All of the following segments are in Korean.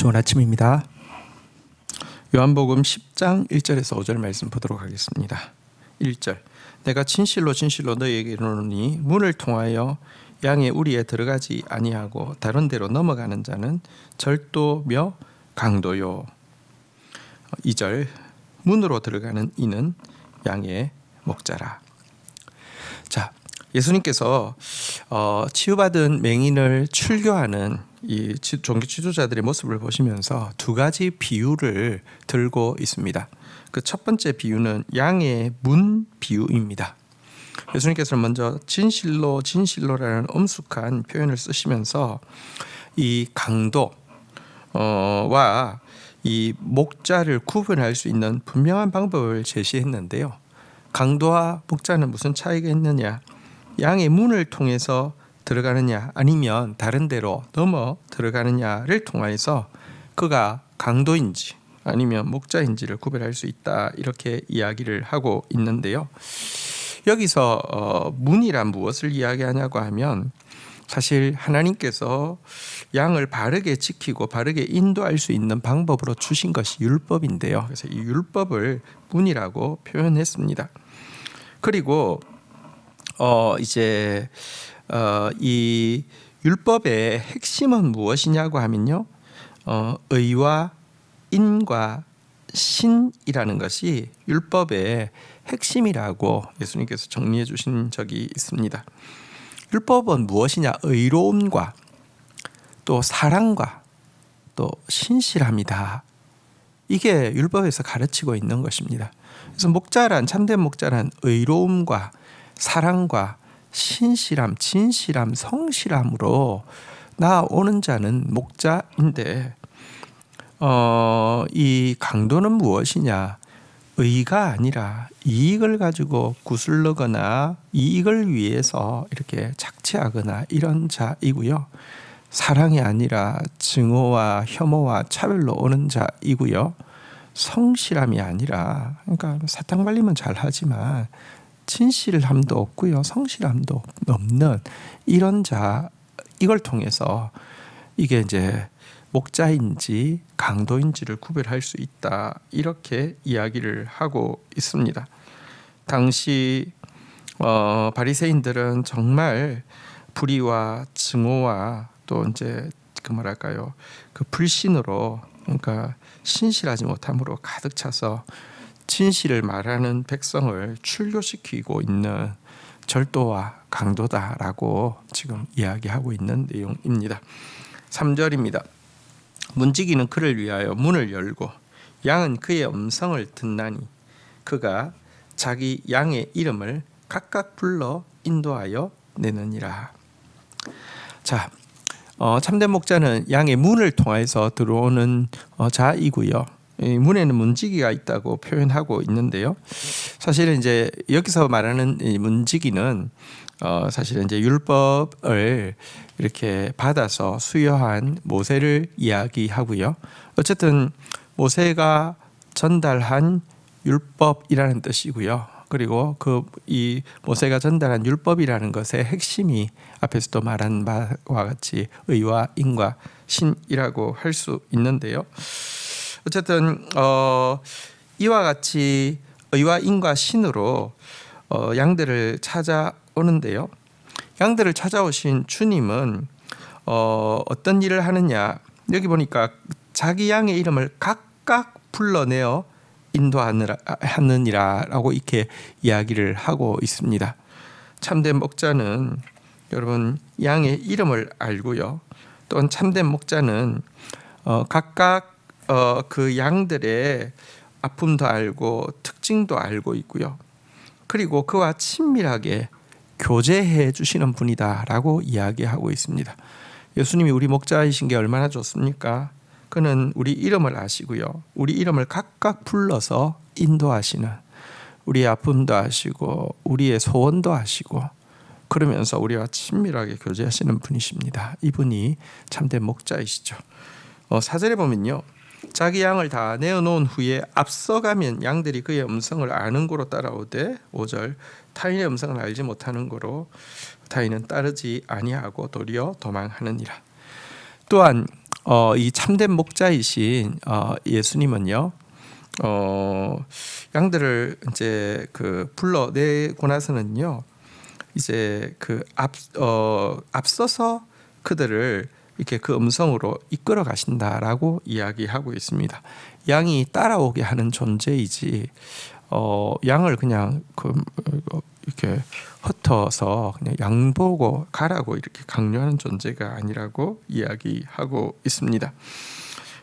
좋은 아침입니다. 요한복음 10장 1절에서 5절 말씀 보도록 하겠습니다. 1절 내가 진실로 진실로 너희에게 이르노니 문을 통하여 양의 우리에 들어가지 아니하고 다른 데로 넘어가는 자는 절도며 강도요. 2절 문으로 들어가는 이는 양의 목자라. 자, 예수님께서 어, 치유받은 맹인을 출교하는 이 종교 지도자들의 모습을 보시면서 두 가지 비유를 들고 있습니다. 그 첫 번째 비유는 양의 문 비유입니다. 예수님께서는 먼저 진실로 진실로라는 엄숙한 표현을 쓰시면서 이 강도와 이 목자를 구분할 수 있는 분명한 방법을 제시했는데요. 강도와 목자는 무슨 차이가 있느냐? 양의 문을 통해서 들어가느냐 아니면 다른 데로 넘어 들어가느냐를 통해서 그가 강도인지 아니면 목자인지를 구별할 수 있다 이렇게 이야기를 하고 있는데요. 여기서 어, 문이란 무엇을 이야기하냐고 하면 사실 하나님께서 양을 바르게 지키고 바르게 인도할 수 있는 방법으로 주신 것이 율법인데요. 그래서 이 율법을 문이라고 표현했습니다. 그리고 어 이제 어 이 율법의 핵심은 무엇이냐고 하면요. 어 의와 인과 신이라는 것이 율법의 핵심이라고 예수님께서 정리해 주신 적이 있습니다. 율법은 무엇이냐? 의로움과 또 사랑과 또 신실함이다. 이게 율법에서 가르치고 있는 것입니다. 그래서 목자란 참된 목자란 의로움과 사랑과 신실함, 진실함, 성실함으로 나오는 자는 목자인데 어, 이 강도는 무엇이냐? 의가 아니라 이익을 가지고 구슬르거나 이익을 위해서 이렇게 착취하거나 이런 자이고요. 사랑이 아니라 증오와 혐오와 차별로 오는 자이고요. 성실함이 아니라 그러니까 사탕 발리면 잘하지만 진실함도 없고요. 성실함도 없는 이런 자 이걸 통해서 이게 이제 목자인지 강도인지를 구별할 수 있다 이렇게 이야기를 하고 있습니다. 당시 어, 바리새인들은 정말 불의와 증오와 또 이제 그 뭐랄까요 그 불신으로 그러니까 신실하지 못함으로 가득 차서 진실을 말하는 백성을 출교시키고 있는 절도와 강도다라고 지금 이야기하고 있는 내용입니다. 3절입니다. 문지기는 그를 위하여 문을 열고 양은 그의 음성을 듣나니 그가 자기 양의 이름을 각각 불러 인도하여 내느니라. 자, 어, 참된 목자는 양의 문을 통해서 들어오는 어, 자이고요. 이 문에는 문지기가 있다고 표현하고 있는데요. 사실은 이제 여기서 말하는 이 문지기는 어, 사실은 이제 율법을 이렇게 받아서 수여한 모세를 이야기하고요. 어쨌든 모세가 전달한 율법이라는 뜻이고요. 그리고 그 이 모세가 전달한 율법이라는 것의 핵심이 앞에서도 말한 바와 같이 의와 인과 신이라고 할 수 있는데요. 어쨌든 어 이와 같이 의와 인과 신으로 어 양들을 찾아오는데요. 양들을 찾아오신 주님은 어, 어떤 일을 하느냐 여기 보니까 자기 양의 이름을 각각 불러내어 인도하느니라라고 이렇게 이야기를 하고 있습니다. 참된 목자는 여러분 양의 이름을 알고요. 또한 참된 목자는 어, 각각 어, 그 양들의 아픔도 알고 특징도 알고 있고요. 그리고 그와 친밀하게 교제해 주시는 분이다라고 이야기하고 있습니다. 예수님이 우리 목자이신 게 얼마나 좋습니까? 그는 우리 이름을 아시고요. 우리 이름을 각각 불러서 인도하시는 우리의 아픔도 아시고 우리의 소원도 아시고 그러면서 우리와 친밀하게 교제하시는 분이십니다. 이분이 참된 목자이시죠. 어, 사절에 보면요. 자기 양을 다 내어놓은 후에 앞서가면 양들이 그의 음성을 아는 고로 따라오되 5절 타인의 음성을 알지 못하는 고로 타인은 따르지 아니하고 도리어 도망하느니라. 또한 어, 이 참된 목자이신 어, 예수님은요. 어, 양들을 이제 그 불러내고 나서는요. 이제 그 앞 어, 앞서서 그들을 이렇게 그 음성으로 이끌어 가신다라고 이야기하고 있습니다. 양이 따라오게 하는 존재이지 어, 양을 그냥 그 어, 이렇게 흩어서 그냥 양 보고 가라고 이렇게 강요하는 존재가 아니라고 이야기하고 있습니다.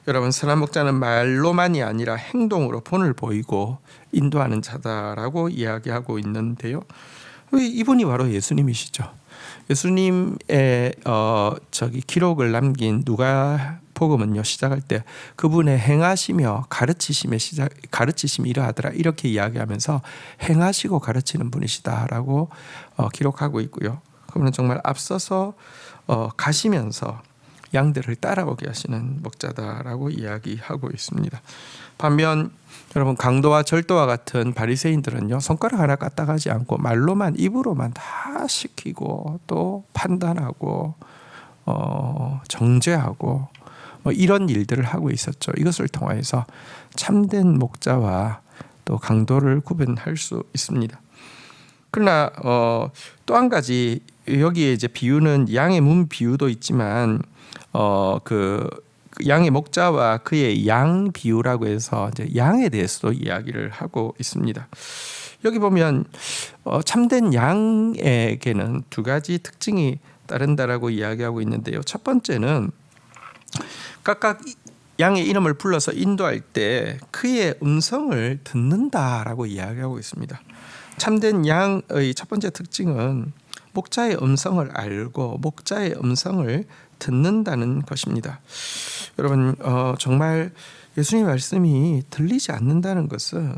여러분 선한 목자는 말로만이 아니라 행동으로 본을 보이고 인도하는 자다라고 이야기하고 있는데요. 이분이 바로 예수님이시죠. 예수님의 어 저기 기록을 남긴 누가 복음은요 시작할 때 그분의 행하시며 가르치심의 시작 가르치심이 이러하더라 이렇게 이야기하면서 행하시고 가르치는 분이시다라고 어, 기록하고 있고요. 그분은 정말 앞서서 어, 가시면서 양들을 따라오게 하시는 목자다라고 이야기하고 있습니다. 반면 여러분 강도와 절도와 같은 바리새인들은요 손가락 하나 까딱 하지 않고 말로만 입으로만 다 시키고 또 판단하고 어, 정죄하고 뭐 이런 일들을 하고 있었죠. 이것을 통하여서 참된 목자와 또 강도를 구분할 수 있습니다. 그러나 어, 또 한 가지 여기에 이제 비유는 양의 문 비유도 있지만 어, 그 양의 목자와 그의 양 비유라고 해서 이제 양에 대해서도 이야기를 하고 있습니다. 여기 보면 어, 참된 양에게는 두 가지 특징이 따른다라고 이야기하고 있는데요. 첫 번째는 각각 양의 이름을 불러서 인도할 때 그의 음성을 듣는다라고 이야기하고 있습니다. 참된 양의 첫 번째 특징은 목자의 음성을 알고 목자의 음성을 듣는다는 것입니다. 여러분 어, 정말 예수님 말씀이 들리지 않는다는 것은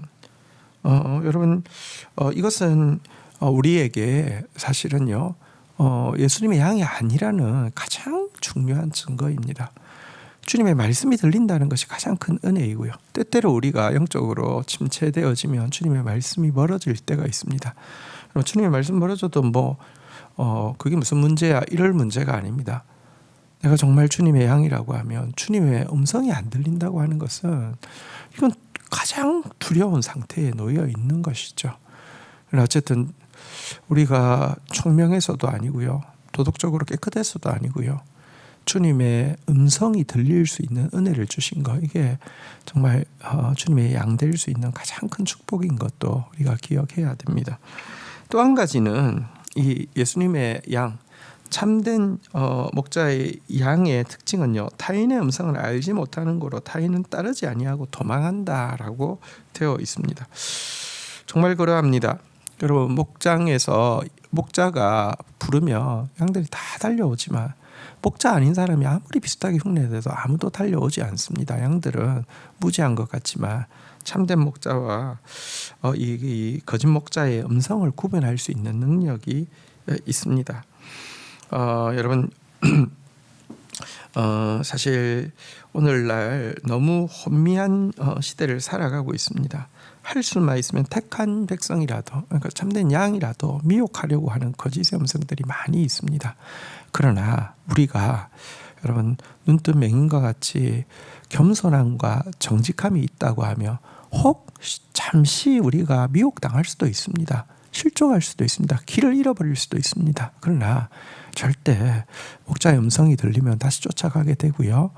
어, 여러분 어, 이것은 어, 우리에게 사실은요 어, 예수님의 양이 아니라는 가장 중요한 증거입니다. 주님의 말씀이 들린다는 것이 가장 큰 은혜이고요. 때때로 우리가 영적으로 침체되어지면 주님의 말씀이 멀어질 때가 있습니다. 주님의 말씀 멀어져도 뭐 어, 그게 무슨 문제야 이럴 문제가 아닙니다. 내가 정말 주님의 양이라고 하면 주님의 음성이 안 들린다고 하는 것은 이건 가장 두려운 상태에 놓여 있는 것이죠. 어쨌든 우리가 총명해서도 아니고요. 도덕적으로 깨끗해서도 아니고요. 주님의 음성이 들릴 수 있는 은혜를 주신 거 이게 정말 어, 주님의 양 될 수 있는 가장 큰 축복인 것도 우리가 기억해야 됩니다. 또 한 가지는 이 예수님의 양 참된 어, 목자의 양의 특징은요 타인의 음성을 알지 못하는 거로 타인은 따르지 아니하고 도망한다라고 되어 있습니다. 정말 그러합니다. 여러분 목장에서 목자가 부르면 양들이 다 달려오지만 목자 아닌 사람이 아무리 비슷하게 흉내내도 아무도 달려오지 않습니다. 양들은 무지한 것 같지만 참된 목자와 어, 이, 이 거짓 목자의 음성을 구분할 수 있는 능력이 있습니다. 어, 여러분 어, 사실 오늘날 너무 혼미한 어, 시대를 살아가고 있습니다. 할 수만 있으면 택한 백성이라도 그러니까 참된 양이라도 미혹하려고 하는 거짓의 음성들이 많이 있습니다. 그러나 우리가 여러분 눈뜬 맹인과 같이 겸손함과 정직함이 있다고 하며 혹 잠시 우리가 미혹당할 수도 있습니다. 실족할 수도 있습니다. 길을 잃어버릴 수도 있습니다. 그러나 절대 목자의 음성이 들리면 다시 쫓아가게 되고요.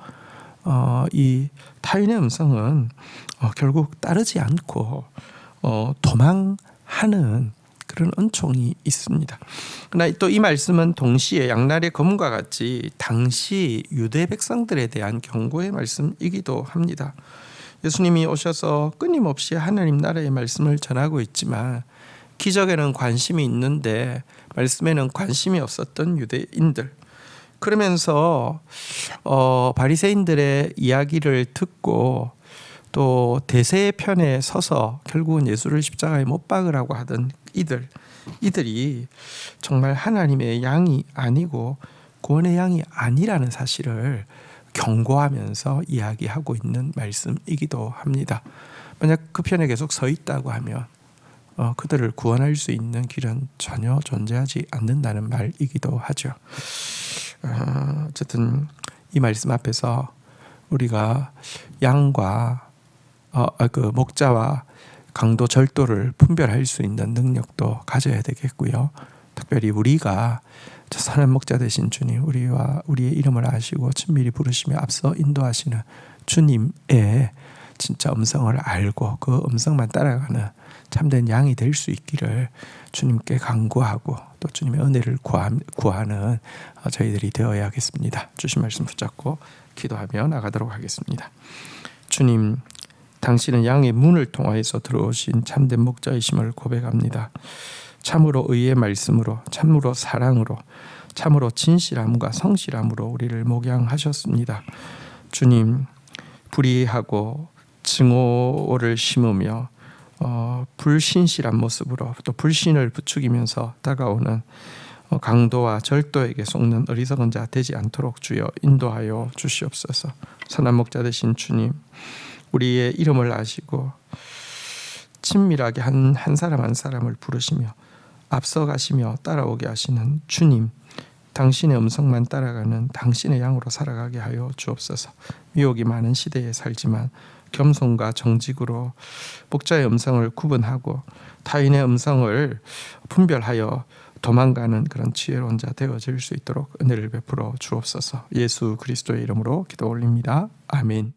어, 이 타인의 음성은 어, 결국 따르지 않고 어, 도망하는 그런 은총이 있습니다. 그러나 또 이 말씀은 동시에 양날의 검과 같이 당시 유대 백성들에 대한 경고의 말씀이기도 합니다. 예수님이 오셔서 끊임없이 하나님 나라의 말씀을 전하고 있지만 기적에는 관심이 있는데 말씀에는 관심이 없었던 유대인들 그러면서 어, 바리새인들의 이야기를 듣고 또 대세의 편에 서서 결국은 예수를 십자가에 못 박으라고 하던 이들 이들이 정말 하나님의 양이 아니고 구원의 양이 아니라는 사실을 경고하면서 이야기하고 있는 말씀이기도 합니다. 만약 그 편에 계속 서 있다고 하면 어, 그들을 구원할 수 있는 길은 전혀 존재하지 않는다는 말이기도 하죠. 어, 어쨌든 이 말씀 앞에서 우리가 양과 어, 아, 그 목자와 강도 절도를 분별할 수 있는 능력도 가져야 되겠고요. 특별히 우리가 저 선한 목자 되신 주님, 우리와 우리의 이름을 아시고 친밀히 부르시며 앞서 인도하시는 주님의 진짜 음성을 알고 그 음성만 따라가는 참된 양이 될 수 있기를 주님께 간구하고 또 주님의 은혜를 구하- 구하는 어, 저희들이 되어야겠습니다. 주신 말씀 붙잡고 기도하며 나가도록 하겠습니다. 주님, 당신은 양의 문을 통하여서 들어오신 참된 목자이심을 고백합니다. 참으로 의의 말씀으로, 참으로 사랑으로, 참으로 진실함과 성실함으로 우리를 목양하셨습니다. 주님, 불의하고 증오를 심으며 어, 불신실한 모습으로 또 불신을 부추기면서 다가오는 어, 강도와 절도에게 속는 어리석은 자 되지 않도록 주여 인도하여 주시옵소서. 선한 목자 되신 주님, 우리의 이름을 아시고 친밀하게 한, 한 사람 한 사람을 부르시며 앞서가시며 따라오게 하시는 주님, 당신의 음성만 따라가는 당신의 양으로 살아가게 하여 주옵소서. 미혹이 많은 시대에 살지만 겸손과 정직으로 목자의 음성을 구분하고 타인의 음성을 분별하여 도망가는 그런 지혜로운 자 되어질 수 있도록 은혜를 베풀어 주옵소서. 예수 그리스도의 이름으로 기도 올립니다. 아멘.